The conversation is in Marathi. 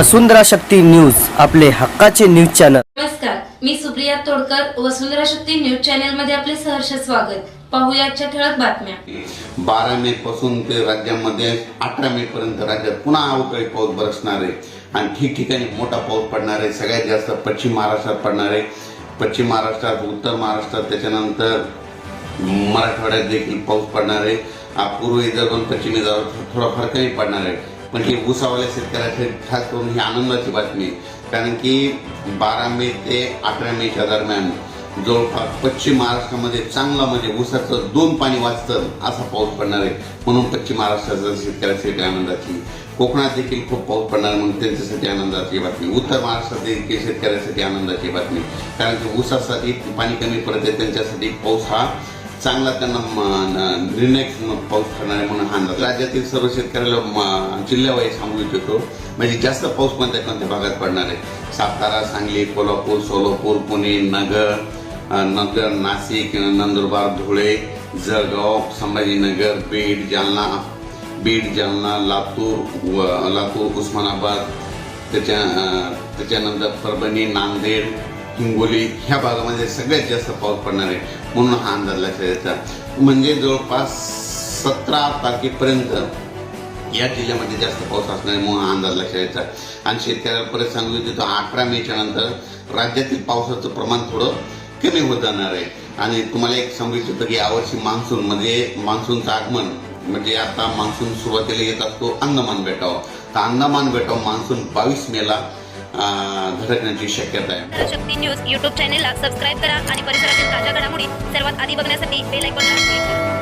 वसुंधरा शक्ती न्यूज आपले हक्काचे न्यूज चॅनल. नमस्कार मी सुप्रिया तोडकर वसुंधरा शक्ती न्यूज चॅनलमध्ये आपले सहर्ष स्वागत. पाहूया आजच्या ठळक बातम्या. बारा मे पासून ते राज्यामध्ये अठरा मे पर्यंत राज्यात पुन्हा अवकाळी पाऊस बरसणार आहे. आणि ठिकठिकाणी मोठा पाऊस पडणार आहे. सगळ्यात जास्त पश्चिम महाराष्ट्रात पडणार आहे. पश्चिम महाराष्ट्रात उत्तर महाराष्ट्रात त्याच्यानंतर मराठवाड्यात देखील पाऊस पडणार आहे. पूर्व विदर्भ पश्चिम विदर्भात थोडा फरकही पडणार आहे. पण हे ऊसावाल्या शेतकऱ्यासाठी खास करून ही आनंदाची बातमी आहे. कारण की बारा मे ते अठरा मेच्या दरम्यान जवळपास पश्चिम महाराष्ट्रामध्ये चांगला म्हणजे ऊसाचं दोन पाणी वाचतं असा पाऊस पडणार आहे. म्हणून पश्चिम महाराष्ट्राचा शेतकऱ्यासाठी आनंदाची कोकणात देखील खूप पाऊस पडणार म्हणून त्यांच्यासाठी आनंदाची बातमी. उत्तर महाराष्ट्रात देखील शेतकऱ्यासाठी आनंदाची बातमी. कारण की ऊसासाठी पाणी कमी पडत आहे त्यांच्यासाठी पाऊस हा चांगला त्यांना निर्णय पाऊस ठरणार आहे म्हणून हा अंदाज राज्यातील सर्व शेतकऱ्याला म- जिल्ह्यावाईज सांगू इच्छितो म्हणजे जास्त पाऊस कोणत्या कोणत्या भागात पडणार आहे? सातारा सांगली कोल्हापूर सोलापूर पुणे नगर नगर नाशिक नंदुरबार धुळे जळगाव संभाजीनगर बीड जालना बीड जालना लातूर व लातूर उस्मानाबाद त्याच्या त्याच्यानंतर परभणी नांदेड हिंगोली ह्या भागामध्ये सगळ्यात जास्त पाऊस पडणार आहे म्हणून हा अंदाज लक्षात यायचा म्हणजे जवळपास सतरा तारखेपर्यंत या जिल्ह्यामध्ये जास्त पाऊस असणार म्हणून हा अंदाज लक्षात यायचा आणि शेतकऱ्याला परत सांगू इच्छितो अठरा मेच्या नंतर राज्यातील पावसाचं प्रमाण थोडं कमी होत जाणार आहे. आणि तुम्हाला एक सांगू इच्छितो की यावर्षी मान्सून म्हणजे मान्सूनचं आगमन म्हणजे आता मान्सून सुरुवातीला येत असतो अंदमान बेटावर तर अंदमान बेटावर मान्सून बावीस मेला धडकण्याची शक्यता आहे. शक्ती न्यूज युट्यूब चॅनेलला सबस्क्राईब करा आणि परिसरातील ताज्या घडामोडी सर्वात आधी बघण्यासाठी बेल आयकॉनला